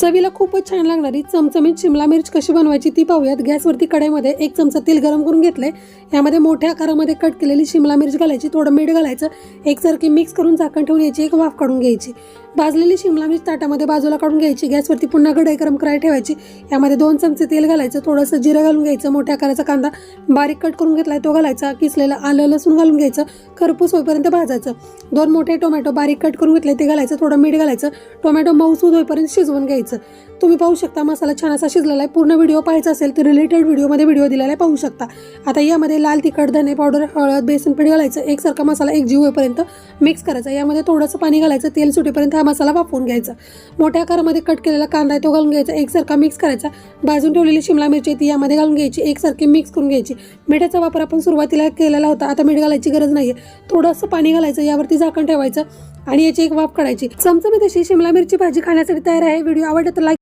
चवीला खूपच छान लागणारी चमचमीत शिमला मिर्च कशी बनवायची ती पाहूयात. गॅसवरती कढईमध्ये एक चमचा तेल गरम करून घेतले यामध्ये मोठ्या आकारामध्ये कट केलेली शिमला मिरच घालायची. थोडं मीठ घालायचं. एकसारखी मिक्स करून झाकण ठेवून यायची एक वाफ काढून घ्यायची. भाजलेली शिमला मिरच ताटामध्ये बाजूला काढून घ्यायची. गॅसवरती पुन्हा कढई गरम करायला ठेवायची. यामध्ये दोन चमचे तेल घालायचं. थोडंसं जिरं घालून घ्यायचं. मोठ्या आकाराचा कांदा बारीक कट करून घेतलाय. तो घालायचा. किसलेलं आलं लसूण घालून घ्यायचं. खरपूस होईपर्यंत भाजायचं. दोन मोठे टोमॅटो बारीक कट करून घेतले. ते घालायचं. थोडं मीठ घालायचं. टोमॅटो मऊसूद होईपर्यंत शिजवून घ्यायचं. तुम्ही पाहू शकता मसाला छान असा शिजलेला आहे. पूर्ण व्हिडिओ पाहायचा असेल तर रिलेटेड व्हिडिओमध्ये व्हिडिओ दिलेला आहे पाहू शकता. आता यामध्ये लाल तिखट धने पावडर हळद बेसन पीठ घालायचं. एकसारखा मसाला एक जीव होईपर्यंत मिक्स करायचा. यामध्ये थोडंसं पाणी घालायचं. तेल सुटेपर्यंत हा मसाला वाफवून घ्यायचा. मोठ्या आकारामध्ये कट केलेला कांदा आहे तो घालून घ्यायचा. एकसारखा मिक्स करायचा. भाजून ठेवलेली शिमला मिरची ती यामध्ये घालून घ्यायची. एकसारखी मिक्स करून घ्यायची. मिठाचा वापर आपण सुरुवातीला केलेला होता. आता मीठ घालायची गरज नाही थोडंसं पाणी घालायचं. यावरती झाकण ठेवायचं. आणि याची एक वाफ काढायची. चमचमीत अशी शिमला मिरची भाजी खाण्यासाठी तयार आहे. व्हिडिओ आवडला तर लाईक